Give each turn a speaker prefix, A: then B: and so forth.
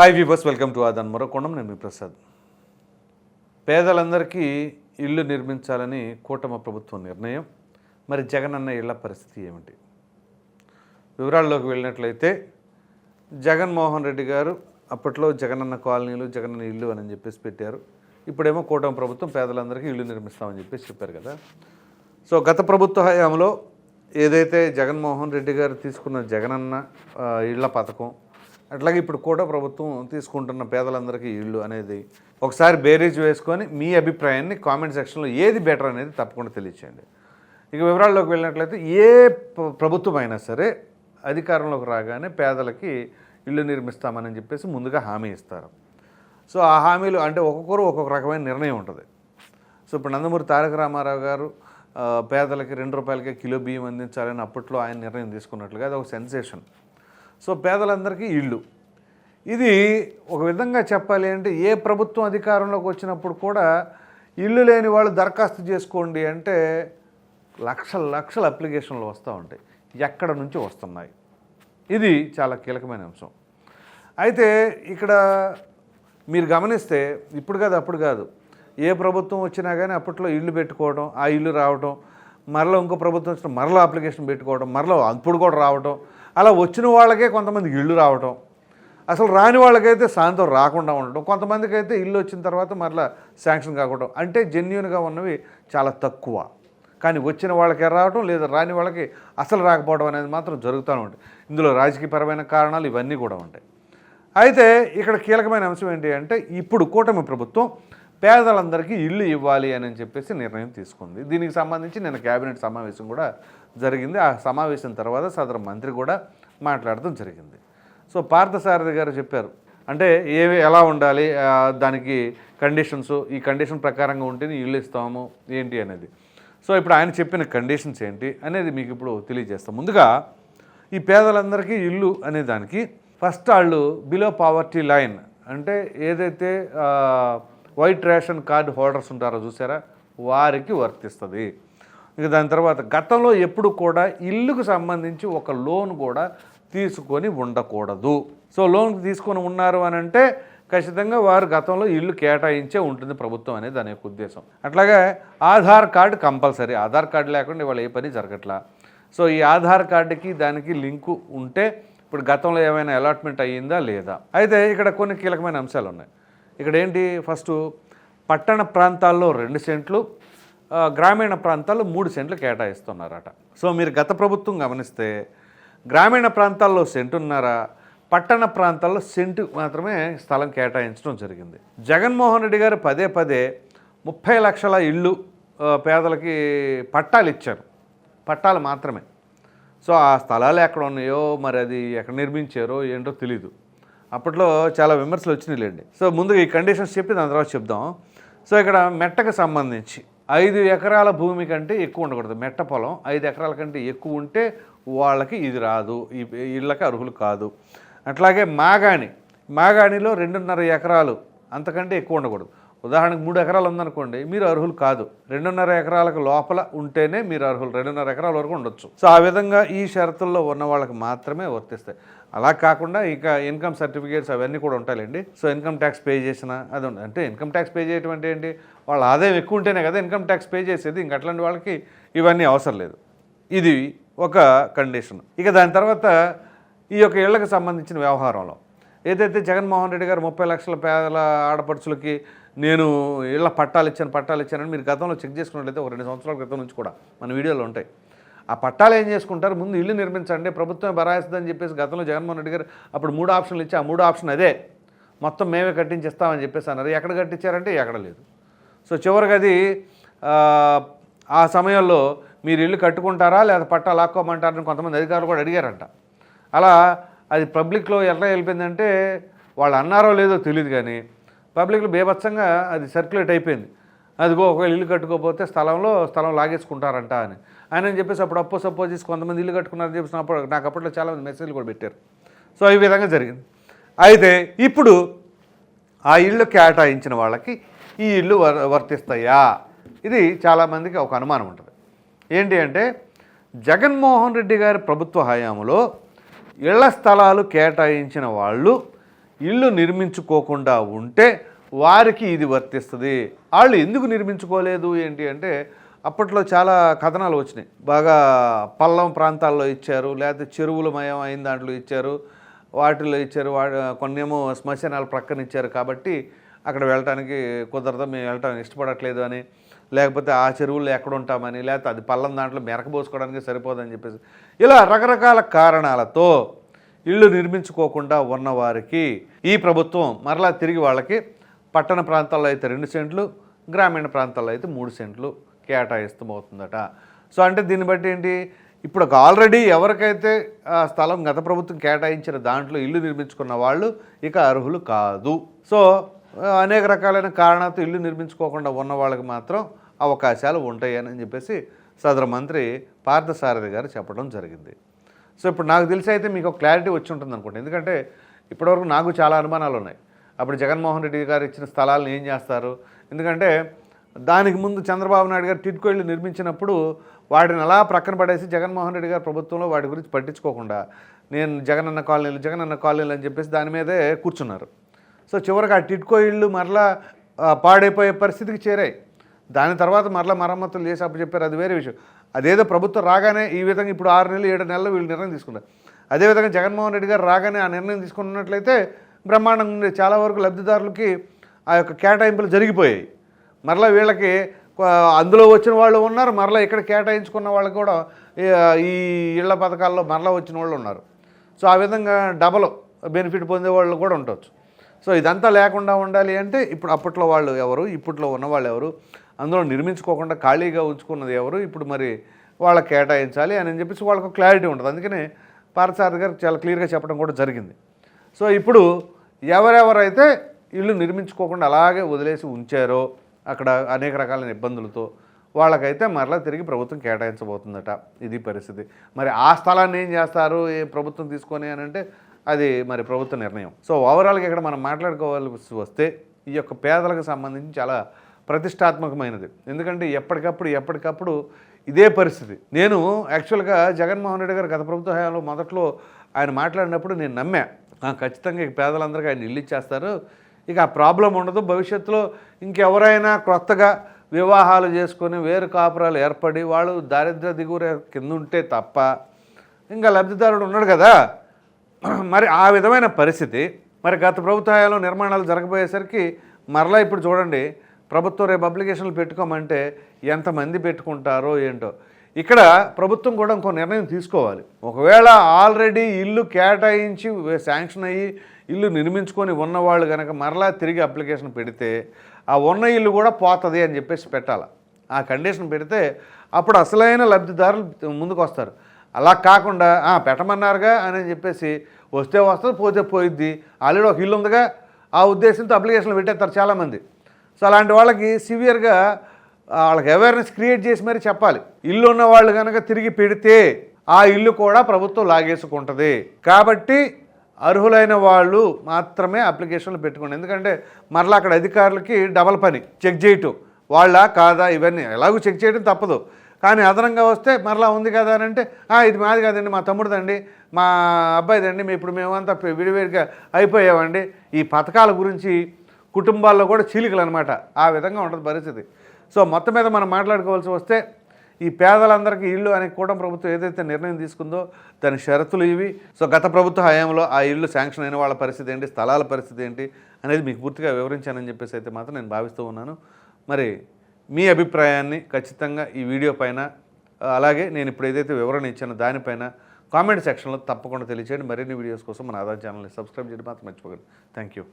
A: Hi viewers welcome to ఆదాన్ మరొకొండం నేను మీ ప్రసాద్. పేదలందరికీ ఇల్లు నిర్మించాలని కూటమి ప్రభుత్వం నిర్ణయం. మరి జగన్ అన్న ఇళ్ళ పరిస్థితి ఏమిటి? వివరాల్లోకి వెళ్ళినట్లయితే జగన్మోహన్ రెడ్డి గారు అప్పట్లో జగనన్న కాలనీలు జగనన్న ఇల్లు అని చెప్పేసి పెట్టారు. ఇప్పుడేమో కూటమి ప్రభుత్వం పేదలందరికీ ఇల్లు నిర్మిస్తామని చెప్పేసి చెప్పారు కదా. సో గత ప్రభుత్వ హయాంలో ఏదైతే జగన్మోహన్ రెడ్డి గారు తీసుకున్న జగనన్న ఇళ్ళ పథకం అట్లాగే ఇప్పుడు కూడా ప్రభుత్వం తీసుకుంటున్న పేదలందరికీ ఇళ్ళు అనేది ఒకసారి బేరీజ్ వేసుకొని మీ అభిప్రాయాన్ని కామెంట్ సెక్షన్లో ఏది బెటర్ అనేది తప్పకుండా తెలియచేయండి. ఇక వివరాల్లోకి వెళ్ళినట్లయితే ఏ ప్రభుత్వం అయినా సరే అధికారంలోకి రాగానే పేదలకి ఇల్లు నిర్మిస్తామని చెప్పేసి ముందుగా హామీ ఇస్తారు. సో ఆ హామీలు అంటే ఒక్కొక్కరు ఒక్కొక్క రకమైన నిర్ణయం ఉంటుంది. సో ఇప్పుడు నందమూరి తారక రామారావు గారు పేదలకి రెండు రూపాయలకే కిలో బియ్యం అందించాలని అప్పట్లో ఆయన నిర్ణయం తీసుకున్నట్లుగా అది ఒక సెన్సేషన్. సో పేదలందరికీ ఇళ్ళు. ఇది ఒక విధంగా చెప్పాలి అంటే ఏ ప్రభుత్వం అధికారంలోకి వచ్చినప్పుడు కూడా ఇల్లు లేని వాళ్ళు దరఖాస్తు చేసుకోండి అంటే లక్షల లక్షల అప్లికేషన్లు వస్తూ ఉంటాయి. ఎక్కడ నుంచి వస్తున్నాయి? ఇది చాలా కీలకమైన అంశం. అయితే ఇక్కడ మీరు గమనిస్తే ఇప్పుడు కాదు అప్పుడు కాదు. ఏ ప్రభుత్వం వచ్చినా కానీ అప్పట్లో ఇల్లు పెట్టుకోవడం ఆ ఇల్లు రావడం మరలా ఇంకో ప్రభుత్వం వచ్చిన మరలా అప్లికేషన్ పెట్టుకోవడం మరలా అప్పుడు కూడా రావడం అలా వచ్చిన వాళ్ళకే కొంతమందికి ఇల్లు రావటం అసలు రాని వాళ్ళకైతే సాయంత్రం రాకుండా ఉండటం కొంతమందికి అయితే ఇల్లు వచ్చిన తర్వాత మరలా శాంక్షన్ కాకుండా అంటే జెన్యున్గా ఉన్నవి చాలా తక్కువ. కానీ వచ్చిన వాళ్ళకే రావడం లేదా రాని వాళ్ళకి అసలు రాకపోవడం అనేది మాత్రం జరుగుతూనే ఉంటాయి ఇందులో రాజకీయపరమైన కారణాలు ఇవన్నీ కూడా ఉంటాయి. అయితే ఇక్కడ కీలకమైన అంశం ఏంటి అంటే ఇప్పుడు కూటమి ప్రభుత్వం పేదలందరికీ ఇల్లు ఇవ్వాలి అని చెప్పేసి నిర్ణయం తీసుకుంది. దీనికి సంబంధించి నేను కేబినెట్ సమావేశం కూడా జరిగింది. ఆ సమావేశం తర్వాత సదరు మంత్రి కూడా మాట్లాడడం జరిగింది. సో పార్థసారథి గారు చెప్పారు అంటే ఏవి ఎలా ఉండాలి దానికి కండిషన్స్ ఈ కండిషన్ ప్రకారంగా ఉంటేనే ఇల్లు ఇస్తాము ఏంటి అనేది. సో ఇప్పుడు ఆయన చెప్పిన కండిషన్స్ ఏంటి అనేది మీకు ఇప్పుడు తెలియజేస్తాం. ముందుగా ఈ పేదలందరికీ ఇల్లు అనే దానికి ఫస్ట్ వాళ్ళు బిలో పావర్టీ లైన్ అంటే ఏదైతే వైట్ రేషన్ కార్డు హోల్డర్స్ ఉంటారో చూసారా వారికి వర్తిస్తుంది. ఇక దాని తర్వాత గతంలో ఎప్పుడు కూడా ఇల్లుకు సంబంధించి ఒక లోన్ కూడా తీసుకొని ఉండకూడదు. సో లోన్ తీసుకొని ఉన్నారు అని అంటే ఖచ్చితంగా వారు గతంలో ఇల్లు కేటాయించే ఉంటుంది ప్రభుత్వం అనేది దాని యొక్క ఉద్దేశం. అట్లాగే Aadhaar card compulsory. Aadhaar card లేకుండా ఇవాళ ఏ పని జరగట్లా. సో ఈ ఆధార్ కార్డుకి దానికి లింకు ఉంటే ఇప్పుడు గతంలో ఏమైనా అలాట్మెంట్ అయ్యిందా లేదా? అయితే ఇక్కడ కొన్ని కీలకమైన అంశాలు ఉన్నాయి. ఇక్కడ ఏంటి? ఫస్ట్ పట్టణ ప్రాంతాల్లో రెండు సెంట్లు గ్రామీణ ప్రాంతాల్లో మూడు సెంట్లు కేటాయిస్తున్నారట. సో మీరు గత ప్రభుత్వం గమనిస్తే గ్రామీణ ప్రాంతాల్లో సెంటున్నారా పట్టణ ప్రాంతాల్లో సెంటు మాత్రమే స్థలం కేటాయించడం జరిగింది. జగన్మోహన్ రెడ్డి గారు పదే పదే ముప్పై లక్షల ఇళ్ళు పేదలకి పట్టాలు ఇచ్చారు. పట్టాలు మాత్రమే. సో ఆ స్థలాలు ఎక్కడ ఉన్నాయో మరి అది ఎక్కడ నిర్మించారో ఏంటో తెలీదు. అప్పట్లో చాలా విమర్శలు వచ్చినాయిలేండి సో ముందుగా ఈ కండిషన్స్ చెప్పి దాని తర్వాత చెప్దాం. సో ఇక్కడ మెట్టకు సంబంధించి ఐదు ఎకరాల భూమి కంటే ఎక్కువ ఉండకూడదు. మెట్ట పొలం ఐదు ఎకరాల కంటే ఎక్కువ ఉంటే వాళ్ళకి ఇది రాదు. ఈ ఇళ్ళకి అర్హులు కాదు. అట్లాగే మాగాణి మాగాణిలో రెండున్నర ఎకరాలు అంతకంటే ఎక్కువ ఉండకూడదు. ఉదాహరణకు మూడు ఎకరాలు ఉందనుకోండి మీరు అర్హులు కాదు. రెండున్నర ఎకరాలకు లోపల ఉంటేనే మీరు అర్హులు. రెండున్నర ఎకరాల వరకు ఉండొచ్చు. సో ఆ విధంగా ఈ షరతుల్లో ఉన్న వాళ్ళకి మాత్రమే వర్తిస్తాయి. అలా కాకుండా ఇక ఇన్కమ్ సర్టిఫికేట్స్ అవన్నీ కూడా ఉంటాయండి సో ఇన్కమ్ ట్యాక్స్ పే చేసిన అది అంటే ఇన్కమ్ ట్యాక్స్ పే చేయటం అంటే ఏంటి? వాళ్ళ ఆదాయం ఎక్కువ ఉంటేనే కదా ఇన్కమ్ ట్యాక్స్ పే చేసేది. ఇంక అట్లాంటి వాళ్ళకి ఇవన్నీ అవసరం లేదు. ఇది ఒక కండిషన్. ఇక దాని తర్వాత ఈ యొక్క ఇళ్ళకు సంబంధించిన వ్యవహారంలో ఏదైతే జగన్మోహన్ రెడ్డి గారు ముప్పై లక్షల పేదల ఆడపడుచులకి నేను ఇళ్ళ పట్టాలు ఇచ్చాను పట్టాలు ఇచ్చానని మీరు గతంలో చెక్ చేసుకున్నట్లయితే ఒక రెండు సంవత్సరాల క్రితం నుంచి కూడా మన వీడియోలో ఉంటాయి. ఆ పట్టాలు ఏం చేసుకుంటారు? ముందు ఇల్లు నిర్మించండి ప్రభుత్వం బరాయిస్తుందని చెప్పేసి గతంలో జగన్మోహన్ రెడ్డి గారు అప్పుడు మూడు ఆప్షన్లు ఇచ్చి ఆ మూడు ఆప్షన్ అదే. మొత్తం మేమే కట్టించిస్తామని చెప్పేసి అన్నారు. ఎక్కడ కట్టించారంటే ఎక్కడ లేదు. సో చివరికి అది ఆ, ఆ సమయంలో మీరు ఇల్లు కట్టుకుంటారా లేదా పట్టా లాక్కోమంటారని కొంతమంది అధికారులు కూడా అడిగారంట. అలా అది పబ్లిక్లో ఎట్లా వెళ్ళిపోయిందంటే వాళ్ళు అన్నారో లేదో తెలియదు కానీ పబ్లిక్లో బేభత్సంగా అది సర్క్యులేట్ అయిపోయింది. అదిగో ఒకవేళ ఇల్లు కట్టుకోకపోతే స్థలంలో స్థలం లాగేసుకుంటారంట అని. ఆయన అని చెప్పేసి అప్పుడు అప్పు సపోజ్ చేసి కొంతమంది ఇల్లు కట్టుకున్నారని చెప్పేసి అప్పుడు నాకు అప్పట్లో చాలామంది మెసేజ్లు కూడా పెట్టారు. సో ఈ విధంగా జరిగింది. అయితే ఇప్పుడు ఆ ఇల్లు కేటాయించిన వాళ్ళకి ఈ ఇల్లు వర్ వర్తిస్తాయా? ఇది చాలామందికి ఒక అనుమానం ఉంటుంది. ఏంటి అంటే జగన్మోహన్ రెడ్డి గారి ప్రభుత్వ హయాంలో ఇళ్ళ స్థలాలు కేటాయించిన వాళ్ళు ఇల్లు నిర్మించుకోకుండా ఉంటే వారికి ఇది వర్తిస్తుంది. వాళ్ళు ఎందుకు నిర్మించుకోలేదు ఏంటి అంటే అప్పట్లో చాలా కథనాలు వచ్చినాయి. బాగా పల్లం ప్రాంతాల్లో ఇచ్చారు లేకపోతే చెరువులు మయం అయిన దాంట్లో ఇచ్చారు వాటిల్లో ఇచ్చారు వా కొన్నేమో శ్మశానాలు ప్రక్కన ఇచ్చారు కాబట్టి అక్కడ వెళ్ళటానికి కుదరదు మేము వెళ్ళటానికి ఇష్టపడట్లేదు అని లేకపోతే ఆ చెరువుల్లో ఎక్కడ ఉంటామని లేకపోతే అది పల్లం దాంట్లో మెరకబోసుకోవడానికి సరిపోదని చెప్పేసి. ఇలా రకరకాల కారణాలతో ఇళ్ళు నిర్మించుకోకుండా ఉన్నవారికి ఈ ప్రభుత్వం మరలా తిరిగి వాళ్ళకి పట్టణ ప్రాంతాల్లో అయితే రెండు సెంట్లు గ్రామీణ ప్రాంతాల్లో అయితే మూడు సెంట్లు కేటాయిస్తమవుతుందట. సో అంటే దీన్ని బట్టి ఏంటి? ఇప్పుడు ఆల్రెడీ ఎవరికైతే ఆ స్థలం గత ప్రభుత్వం కేటాయించిన దాంట్లో ఇల్లు నిర్మించుకున్న వాళ్ళు ఇక అర్హులు కాదు. సో అనేక రకాలైన కారణాలతో ఇల్లు నిర్మించుకోకుండా ఉన్న వాళ్ళకి మాత్రం అవకాశాలు ఉంటాయని చెప్పేసి సదరు మంత్రి పార్థసారథి గారు చెప్పడం జరిగింది. సో ఇప్పుడు నాకు తెలిసి అయితే మీకు క్లారిటీ వచ్చి ఉంటుంది అనుకోండి. ఎందుకంటే ఇప్పటివరకు నాకు చాలా అనుమానాలు ఉన్నాయి. అప్పుడు జగన్మోహన్ రెడ్డి గారు ఇచ్చిన స్థలాలను ఏం చేస్తారు? ఎందుకంటే దానికి ముందు చంద్రబాబు నాయుడు గారు టిట్కోళ్ళు నిర్మించినప్పుడు వాటిని అలా ప్రక్కన పడేసి జగన్మోహన్ రెడ్డి గారు ప్రభుత్వంలో వాటి గురించి పట్టించుకోకుండా నేను జగనన్న కాలనీలు జగనన్న కాలనీలు అని చెప్పేసి దాని మీదే కూర్చున్నారు. సో చివరికి ఆ టిట్కో ఇళ్ళు మరలా పాడైపోయే పరిస్థితికి చేరాయి. దాని తర్వాత మరలా మరమ్మతులు చేసి అప్పుడు చెప్పారు అది వేరే విషయం. అదేదో ప్రభుత్వం రాగానే ఈ విధంగా ఇప్పుడు ఆరు నెలలు ఏడు నెలలు వీళ్ళు నిర్ణయం తీసుకున్నారు. అదేవిధంగా జగన్మోహన్ రెడ్డి గారు రాగానే ఆ నిర్ణయం తీసుకున్నట్లయితే బ్రహ్మాండంగా ఉండే చాలా వరకు లబ్ధిదారులకి ఆ యొక్క కేటాయింపులు జరిగిపోయాయి. మరలా వీళ్ళకి అందులో వచ్చిన వాళ్ళు ఉన్నారు. మరలా ఇక్కడ కేటాయించుకున్న వాళ్ళు కూడా ఈ- ఈ ఇళ్ళ పథకాల్లో మరలా వచ్చిన వాళ్ళు ఉన్నారు. సో ఆ విధంగా డబల్ బెనిఫిట్ పొందే వాళ్ళు కూడా ఉండొచ్చు. సో ఇదంతా లేకుండా ఉండాలి అంటే ఇప్పుడు అప్పట్లో వాళ్ళు ఎవరు ఇప్పట్లో ఉన్న వాళ్ళు ఎవరు అందులో నిర్మించుకోకుండా ఖాళీగా ఉంచుకున్నది ఎవరు ఇప్పుడు మరి వాళ్ళ కేటాయించాలి అని చెప్పేసి వాళ్ళకు క్లారిటీ ఉంటుంది. అందుకనే పారసారథి గారు చాలా క్లియర్గా చెప్పడం కూడా జరిగింది. సో ఇప్పుడు ఎవరెవరైతే ఇల్లు నిర్మించుకోకుండా అలాగే వదిలేసి ఉంచారో అక్కడ అనేక రకాలైన ఇబ్బందులతో వాళ్ళకైతే మరలా తిరిగి ప్రభుత్వం కేటాయించబోతుందట. ఇది పరిస్థితి. మరి ఆ స్థలాన్ని ఏం చేస్తారు? ఏ ప్రభుత్వం తీసుకొని అని అంటే అది మరి ప్రభుత్వ నిర్ణయం. సో ఓవరాల్గా ఇక్కడ మనం మాట్లాడుకోవాల్సి వస్తే ఈ యొక్క పేదలకు సంబంధించి చాలా ప్రతిష్టాత్మకమైనది. ఎందుకంటే ఎప్పటికప్పుడు ఎప్పటికప్పుడు ఇదే పరిస్థితి. నేను యాక్చువల్గా జగన్మోహన్ రెడ్డి గారు గత ప్రభుత్వ హయాంలో మొదట్లో ఆయన మాట్లాడినప్పుడు నేను నమ్మా "ఆ, ఖచ్చితంగా ఇక పేదలందరికీ ఆయన ఇల్లు ఇచ్చేస్తారు. ఇక ఆ ప్రాబ్లం ఉండదు. భవిష్యత్తులో ఇంకెవరైనా కొత్తగా వివాహాలు చేసుకొని వేరు కాపురాలు ఏర్పడి వాళ్ళు దారిద్ర్య దిగువ కింద ఉంటే తప్ప ఇంకా లబ్ధిదారుడు ఉన్నాడు కదా. మరి ఆ విధమైన పరిస్థితి మరి గత ప్రభుత్వ నిర్మాణాలు జరగబోయేసరికి మరలా ఇప్పుడు చూడండి ప్రభుత్వం రేపు అప్లికేషన్లు పెట్టుకోమంటే ఎంతమంది పెట్టుకుంటారో ఏంటో. ఇక్కడ ప్రభుత్వం కూడా ఇంకో నిర్ణయం తీసుకోవాలి. ఒకవేళ ఆల్రెడీ ఇల్లు కేటాయించి శాంక్షన్ అయ్యి ఇల్లు నిర్మించుకొని ఉన్నవాళ్ళు కనుక మరలా తిరిగి అప్లికేషన్ పెడితే ఆ ఉన్న ఇల్లు కూడా పోతుంది అని చెప్పేసి పెట్టాలి. ఆ కండిషన్ పెడితే అప్పుడు అసలైన లబ్ధిదారులు ముందుకు వస్తారు అలా కాకుండా పెట్టమన్నారుగా అని చెప్పేసి వస్తే వస్తుంది పోతే పోయిద్ది. ఆల్రెడీ ఒక ఇల్లు ఉందిగా ఆ ఉద్దేశంతో అప్లికేషన్లు పెట్టేస్తారు చాలామంది. సో అలాంటి వాళ్ళకి సివియర్గా వాళ్ళకి అవేర్నెస్ క్రియేట్ చేసి మరీ చెప్పాలి. ఇల్లు ఉన్న వాళ్ళు కనుక తిరిగి పెడితే ఆ ఇల్లు కూడా ప్రభుత్వం లాగేసుకుంటుంది. కాబట్టి అర్హులైన వాళ్ళు మాత్రమే అప్లికేషన్లు పెట్టుకోండి. ఎందుకంటే మరలా అక్కడ అధికారులకి డబల్ పని చెక్ చేయటం. వాళ్ళ కాదా ఇవన్నీ ఎలాగో చెక్ చేయడం తప్పదు. కానీ అదనంగా వస్తే మరలా ఉంది కదా అని అంటే ఇది మాది కాదండి మా తమ్ముడుదండి మా అబ్బాయిదండి మేము ఇప్పుడు మేమంతా విడివేడిగా అయిపోయామండి. ఈ పథకాల గురించి కుటుంబాల్లో కూడా చీలికలు అనమాట ఆ విధంగా ఉంటుంది పరిస్థితి. సో మొత్తం మీద మనం మాట్లాడుకోవాల్సి వస్తే ఈ పేదలందరికీ ఇల్లు అనే కూటమి ప్రభుత్వం ఏదైతే నిర్ణయం తీసుకుందో దాని షరతులు ఇవి. సో గత ప్రభుత్వ హయాంలో ఆ ఇల్లు శాంక్షన్ అయిన వాళ్ళ పరిస్థితి ఏంటి స్థలాల పరిస్థితి ఏంటి అనేది మీకు పూర్తిగా వివరించానని చెప్పేసి అయితే మాత్రం నేను భావిస్తూ ఉన్నాను. మరి మీ అభిప్రాయాన్ని ఖచ్చితంగా ఈ వీడియో పైన అలాగే నేను ఇప్పుడు ఏదైతే వివరణ ఇచ్చానో దానిపైన కామెంట్ సెక్షన్లో తప్పకుండా తెలియచేయండి. మరిన్ని వీడియోస్ కోసం మన ఆధార్ ఛానల్ని సబ్స్క్రైబ్ చేయడం మాత్రం మర్చిపోకండి. Thank you.